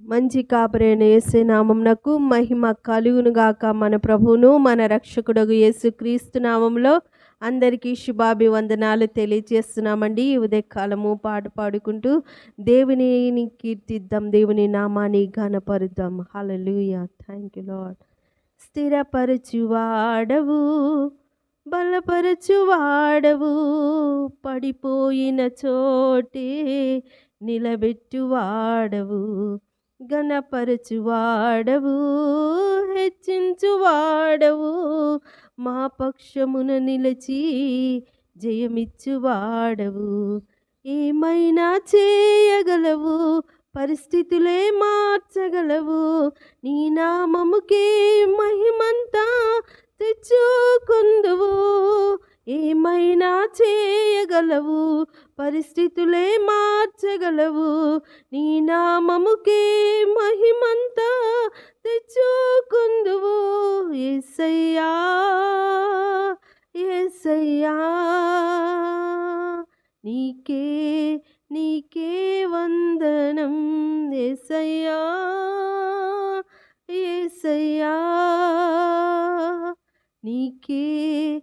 మంచి కాపరైన ఏసే నామంనకు మహిమ కలుగును గాక మన ప్రభువును మన రక్షకుడగు యేసు క్రీస్తు నామంలో అందరికీ శుభాభివందనాలు తెలియజేస్తున్నామండి. ఈ ఉదయకాలము పాట పాడుకుంటూ దేవునిని కీర్తిద్దాం దేవుని నామాన్ని ఘనపరుద్దాం. హలలుయ థ్యాంక్ యూ లాడ్ స్థిరపరచువాడవు బలపరచువాడవు పడిపోయిన చోటే నిలబెట్టువాడవు. గణపరచువాడవు హెచ్చించువాడవు. మా పక్షమున నిలిచి జయమిచ్చువాడవు. ఏమైనా చేయగలవు పరిస్థితులే మార్చగలవు. నీ నామముకే మహిమంతా తెచ్చుకుందువు. ఏమైనా చేయగలవు? పరిస్థితులే మార్చగలవు. నీ నామముకే మహిమంతా తెచ్చుకుందువు. ఎస్సయ్యా ఎస్సయ్యా నీకే నీకే వందనం. ఎస్సయ్యా ఎస్సయ్యా నీకే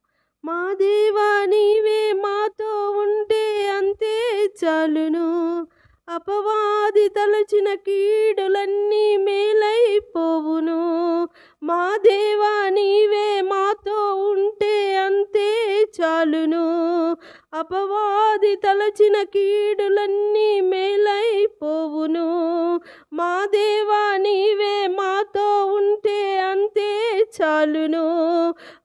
మా దేవా నీవే మాతో ఉంటే అంతే చాలును. అపవాది తలచిన కీడులన్నీ మేలైపోవును. మా దేవా నీవే మాతో ఉంటే అంతే చాలును. అపవాది తలచిన కీడులన్నీ మేలైపోవును. మా దేవా నీవే మాతో ఉంటే చాలును.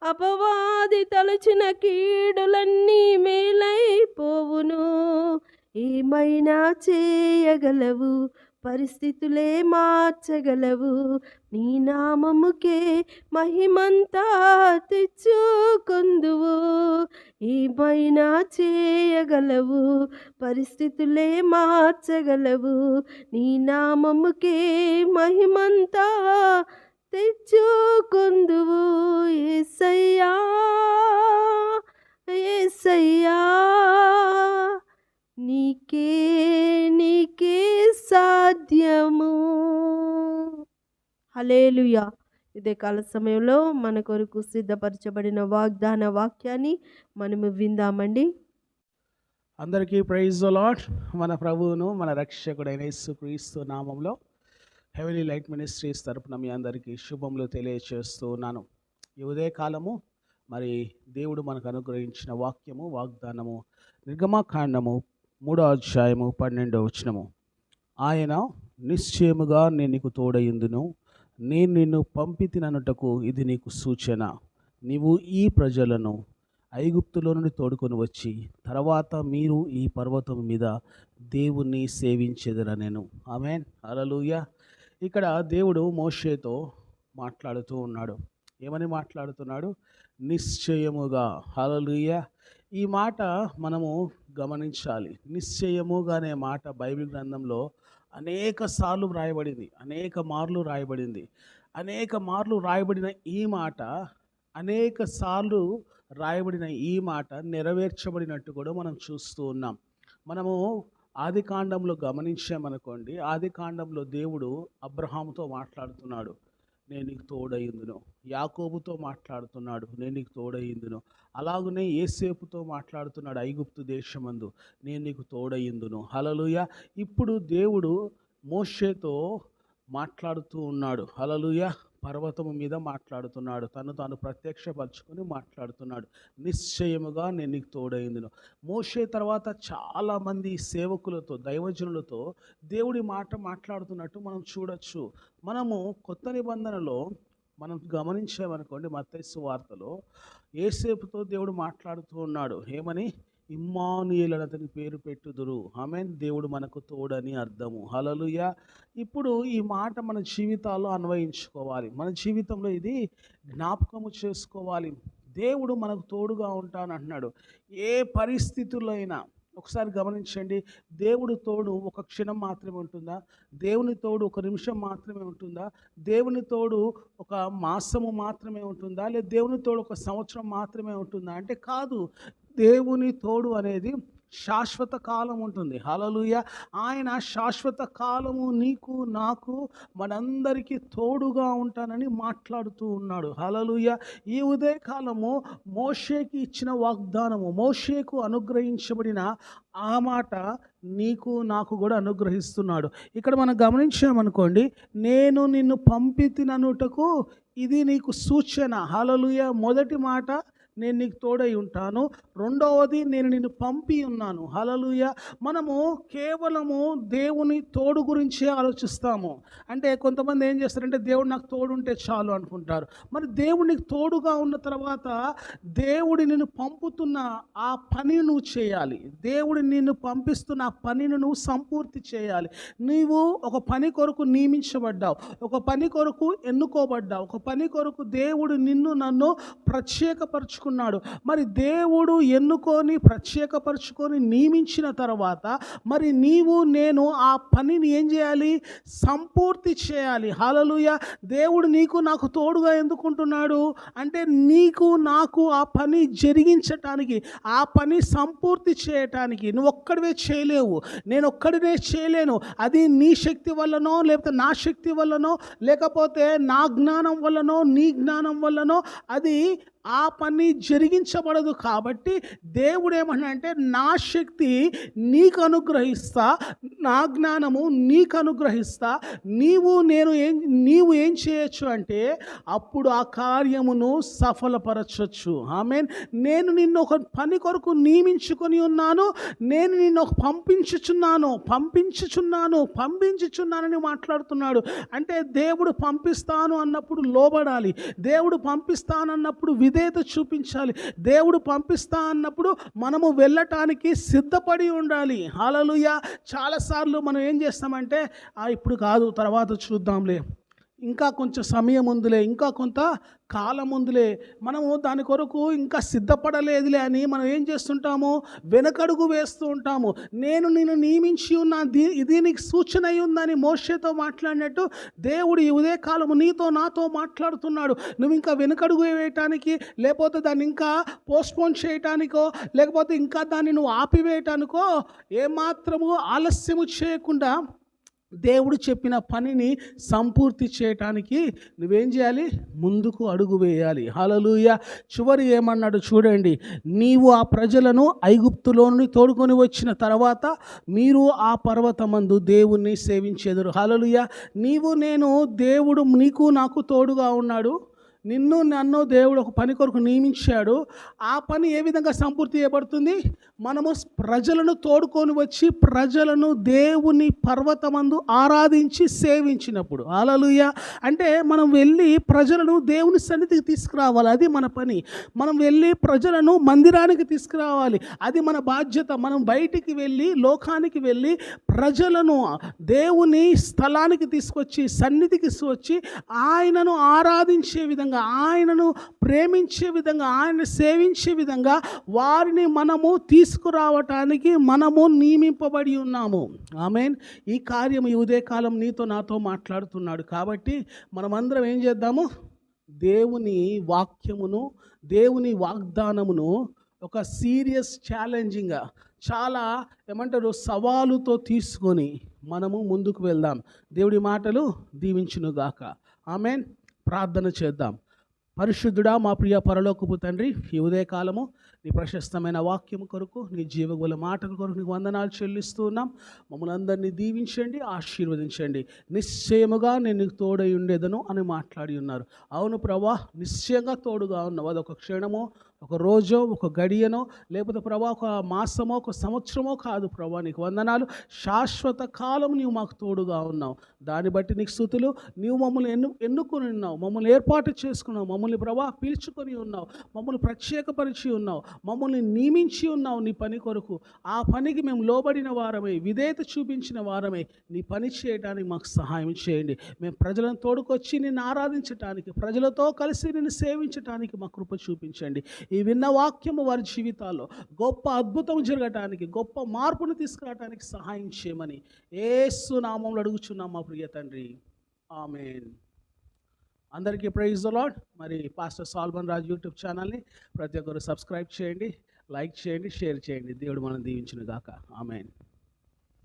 అపవాది తలచిన కీడులన్నీ మేలైపోవును. ఏమైనా చేయగలవు? పరిస్థితులే మార్చగలవు. నీ నామముకే మహిమంతా తెచ్చుకొందువు. ఏమైనా చేయగలవు? పరిస్థితులే మార్చగలవు. నీ నామముకే మహిమంతా తెచ్చుకుందువు ఏసయ్యా ఏసయ్యా. నీకే నీకే సాధ్యము. హలేలుయా ఇదే కాల సమయంలో మన కొరకు సిద్ధపరచబడిన వాగ్దాన వాక్యాన్ని మనము విందామండి. అందరికీ ప్రైజ్ లాట్ మన ప్రభువును మన రక్షకుడైన యేసుక్రీస్తు నామంలో హెవెలీ లైట్ మినిస్ట్రీస్ తరపున మీ అందరికీ శుభములు తెలియచేస్తున్నాను. ఈ ఉదయకాలము మరి దేవుడు మనకు అనుగ్రహించిన వాక్యము వాగ్దానము నిర్గమాకాండము మూడో అధ్యాయము పన్నెండో వచనము. ఆయన నిశ్చయముగా నేను నీకు తోడయిందును. నేను నిన్ను పంపితిననుటకు ఇది నీకు సూచన. నీవు ఈ ప్రజలను ఐగుప్తులో నుండి తోడుకొని వచ్చి తర్వాత మీరు ఈ పర్వతం మీద దేవుణ్ణి సేవించేదరా నేను ఆమెన్. అలలుయా ఇక్కడ దేవుడు మోషేతో మాట్లాడుతూ ఉన్నాడు. ఏమని మాట్లాడుతున్నాడు? నిశ్చయముగా. హలలుయ ఈ మాట మనము గమనించాలి. నిశ్చయముగా అనే మాట బైబిల్ గ్రంథంలో అనేక సార్లు రాయబడింది అనేక మార్లు రాయబడింది అనేక మార్లు రాయబడిన ఈ మాట అనేక సార్లు రాయబడిన ఈ మాట నెరవేర్చబడినట్టు కూడా మనం చూస్తూ ఉన్నాం. మనము ఆది కాండంలో గమనించామనుకోండి ఆది కాండంలో దేవుడు అబ్రహాముతో మాట్లాడుతున్నాడు. నేను నీకు తోడయ్యిందును. యాకోబుతో మాట్లాడుతున్నాడు. నేను నీకు తోడయ్యిందును. అలాగనే ఏసేపుతో మాట్లాడుతున్నాడు ఐగుప్తు దేశమందు. నేను నీకు తోడయ్యిందును. హలలుయ ఇప్పుడు దేవుడు మోషేతో మాట్లాడుతూ ఉన్నాడు. హలలుయ పర్వతము మీద మాట్లాడుతున్నాడు. తను తాను ప్రత్యక్షపరచుకొని మాట్లాడుతున్నాడు. నిశ్చయముగా నేను నీకు తోడైందిను. మోషే తర్వాత చాలామంది సేవకులతో దైవజనులతో దేవుడి మాట మాట్లాడుతున్నట్టు మనం చూడొచ్చు. మనము కొత్త నిబంధనలో మనం గమనించామనుకోండి మత్తైసు వార్తలో ఏసేపుతో దేవుడు మాట్లాడుతూ ఉన్నాడు. ఏమని? ఇమ్మానుయేల్ అని అతని పేరు పెట్టుదురు. హమెన్ దేవుడు మనకు తోడని అర్థము. హలలుయ ఇప్పుడు ఈ మాట మన జీవితాల్లో అన్వయించుకోవాలి. మన జీవితంలో ఇది జ్ఞాపకము చేసుకోవాలి. దేవుడు మనకు తోడుగా ఉంటాను అంటున్నాడు ఏ పరిస్థితుల్లో అయినా ఒకసారి గమనించండి. దేవుడు తోడు ఒక క్షణం మాత్రమే ఉంటుందా? దేవుని తోడు ఒక నిమిషం మాత్రమే ఉంటుందా? దేవుని తోడు ఒక మాసము మాత్రమే ఉంటుందా? లేదా దేవుని తోడు ఒక సంవత్సరం మాత్రమే ఉంటుందా? అంటే కాదు. దేవుని తోడు అనేది శాశ్వత కాలం ఉంటుంది. హలలుయ ఆయన శాశ్వత కాలము నీకు నాకు మనందరికీ తోడుగా ఉంటానని మాట్లాడుతూ ఉన్నాడు. హలలుయ ఈ ఉదయకాలము మోషేకి ఇచ్చిన వాగ్దానము మోషేకు అనుగ్రహించబడిన ఆ మాట నీకు నాకు కూడా అనుగ్రహిస్తున్నాడు. ఇక్కడ మనం గమనించామనుకోండి నేను నిన్ను పంపితిననుటకు ఇది నీకు సూచన. హలలుయ మొదటి మాట నేను నీకు తోడై ఉంటాను. రెండవది నేను నిన్ను పంపి ఉన్నాను. హలలుయ మనము కేవలము దేవుని తోడు గురించే ఆలోచిస్తాము. అంటే కొంతమంది ఏం చేస్తారంటే దేవుడు నాకు తోడుంటే చాలు అనుకుంటారు. మరి దేవుడు నీకు తోడుగా ఉన్న తర్వాత దేవుడి నిన్ను పంపుతున్న ఆ పని నువ్వు చేయాలి. దేవుడి నిన్ను పంపిస్తున్న ఆ పనిని నువ్వు సంపూర్తి చేయాలి. నీవు ఒక పని కొరకు నియమించబడ్డావు. ఒక పని కొరకు ఎన్నుకోబడ్డావు. ఒక పని కొరకు దేవుడు నిన్ను నన్ను ప్రత్యేకపరచు ప్రత్యేకపరుచుకున్నాడు మరి దేవుడు ఎన్నుకొని ప్రత్యేకపరుచుకొని నియమించిన తర్వాత మరి నీవు నేను ఆ పనిని ఏం చేయాలి? సంపూర్తి చేయాలి. హలలుయ దేవుడు నీకు నాకు తోడుగా ఎందుకుంటున్నాడు? అంటే నీకు నాకు ఆ పని జరిగించటానికి ఆ పని సంపూర్తి చేయటానికి నువ్వు ఒక్కడివే చేయలేవు. నేను ఒక్కడినే చేయలేను. అది నీ శక్తి వల్లనో లేకపోతే నా శక్తి వల్లనో లేకపోతే నా జ్ఞానం వల్లనో నీ జ్ఞానం వల్లనో అది ఆ పని జరిగించబడదు కాబట్టి దేవుడు ఏమన్నా అంటే నా శక్తి నీకు అనుగ్రహిస్తా నా జ్ఞానము నీకు అనుగ్రహిస్తా నీవు నేను ఏం నీవు ఏం చేయొచ్చు అంటే అప్పుడు ఆ కార్యమును సఫలపరచవచ్చు ఆమె నేను నిన్ను ఒక పని కొరకు నియమించుకొని ఉన్నాను నేను నిన్ను ఒక పంపించుచున్నాను పంపించుచున్నాను పంపించుచున్నానని మాట్లాడుతున్నాడు. అంటే దేవుడు పంపిస్తాను అన్నప్పుడు లోబడాలి. దేవుడు పంపిస్తాను అన్నప్పుడు విధేయత చూపించాలి. దేవుడు పంపిస్తా అన్నప్పుడు మనము వెళ్ళటానికి సిద్ధపడి ఉండాలి. హాలలుయ చాలాసార్లు మనం ఏం చేస్తామంటే ఇప్పుడు కాదు తర్వాత చూద్దాంలే. ఇంకా కొంచెం సమయం ఉందిలే ఇంకా కొంత కాలం ఉందిలే. మనము దాని కొరకు ఇంకా సిద్ధపడలేదులే అని మనం ఏం చేస్తుంటాము? వెనకడుగు వేస్తూ ఉంటాము. నేను నేను నియమించి ఉన్న దీ దీనికి సూచన ఉందని మోషేతో మాట్లాడినట్టు దేవుడు ఈ ఉదయకాలము నీతో నాతో మాట్లాడుతున్నాడు. నువ్వు ఇంకా వెనకడుగు వేయటానికి లేకపోతే దాన్ని ఇంకా పోస్ట్పోన్ చేయటానికో లేకపోతే ఇంకా దాన్ని నువ్వు ఆపివేయటానికో ఏమాత్రము ఆలస్యము చేయకుండా దేవుడు చెప్పిన పనిని సంపూర్తి చేయటానికి నువ్వేం చేయాలి? ముందుకు అడుగు వేయాలి. హలలుయ చివరి ఏమన్నాడు చూడండి. నీవు ఆ ప్రజలను ఐగుప్తులో నుండి తోడుకొని వచ్చిన తర్వాత మీరు ఆ పర్వతమందు దేవుణ్ణి సేవించేదురు. హలలుయ నీవు నేను దేవుడు నీకు నాకు తోడుగా ఉన్నాడు. నిన్ను నన్ను దేవుడు ఒక పని కొరకు నియమించాడు. ఆ పని ఏ విధంగా సంపూర్తి చేయబడుతుంది? మనము ప్రజలను తోడుకొని వచ్చి ప్రజలను దేవుని పర్వతమందు ఆరాధించి సేవించినప్పుడు. అలలుయ అంటే మనం వెళ్ళి ప్రజలను దేవుని సన్నిధికి తీసుకురావాలి. అది మన పని. మనం వెళ్ళి ప్రజలను మందిరానికి తీసుకురావాలి. అది మన బాధ్యత. మనం బయటికి వెళ్ళి లోకానికి వెళ్ళి ప్రజలను దేవుని స్థలానికి తీసుకొచ్చి సన్నిధికి తీసుకొచ్చి ఆయనను ఆరాధించే విధంగా ఆయనను ప్రేమించే విధంగా ఆయనను సేవించే విధంగా వారిని మనము తీసుకురావటానికి మనము నియమింపబడి ఉన్నాము. ఆమెన్. ఈ కార్యం ఈ ఉదయకాలం నీతో నాతో మాట్లాడుతున్నాడు కాబట్టి మనమందరం ఏం చేద్దాము? దేవుని వాక్యమును దేవుని వాగ్దానమును ఒక సీరియస్ ఛాలెంజింగ్గా చాలా ఏమంటారు సవాలుతో తీసుకొని మనము ముందుకు వెళ్దాం. దేవుడి మాటలు దీవించునుగాక. ఆమెన్. ప్రార్థన చేద్దాం. పరిశుద్ధుడా మా ప్రియ పరలోకపు తండ్రి ఈ ఉదయకాలము నీ ప్రశస్తమైన వాక్యం కొరకు నీ జీవగుల మాటల కొరకు నీకు వందనాలు చెల్లిస్తూ ఉన్నాం. మమ్మల్ని అందరినీ దీవించండి ఆశీర్వదించండి. నిశ్చయముగా నేను నీకు తోడై ఉండేదను అని మాట్లాడి ఉన్నారు. అవును ప్రభా నిశ్చయంగా తోడుగా ఉన్నావు. అదొక క్షణము ఒక రోజో ఒక గడియనో లేకపోతే ప్రభా ఒక మాసమో ఒక సంవత్సరమో కాదు ప్రభా నీకు వందనాలు. శాశ్వత కాలం నీవు మాకు తోడుగా ఉన్నావు. దాన్ని బట్టి నీకు స్థుతులు. నీవు మమ్మల్ని ఎన్ను ఎన్నుకొని ఉన్నావు. మమ్మల్ని ఏర్పాటు చేసుకున్నావు. మమ్మల్ని ప్రభా పీల్చుకొని ఉన్నావు. మమ్మల్ని ప్రత్యేకపరిచి ఉన్నావు. మమ్మల్ని నియమించి ఉన్నావు నీ పని కొరకు. ఆ పనికి మేము లోబడిన వారమే విధేయత చూపించిన వారమే నీ పని చేయడానికి మాకు సహాయం చేయండి. మేము ప్రజలను తోడుకొచ్చి నిన్ను ఆరాధించటానికి ప్రజలతో కలిసి నిన్ను సేవించటానికి మా కృప చూపించండి. ఈ విన్న వాక్యము వారి జీవితాల్లో గొప్ప అద్భుతం జరగటానికి గొప్ప మార్పును తీసుకురావడానికి సహాయం చేయమని ఏసు నామంలో అడుగుచున్నాం మా ప్రియ తండ్రి. ఆమెన్. అందరికీ ప్రైజ్ లాడ్ మరి పాస్టర్ సాల్మన్ రాజ్ యూట్యూబ్ ఛానల్ని ప్రతి ఒక్కరు సబ్స్క్రైబ్ చేయండి లైక్ చేయండి షేర్ చేయండి. దేవుడు మనం దీవించిన గాక ఆమెన్.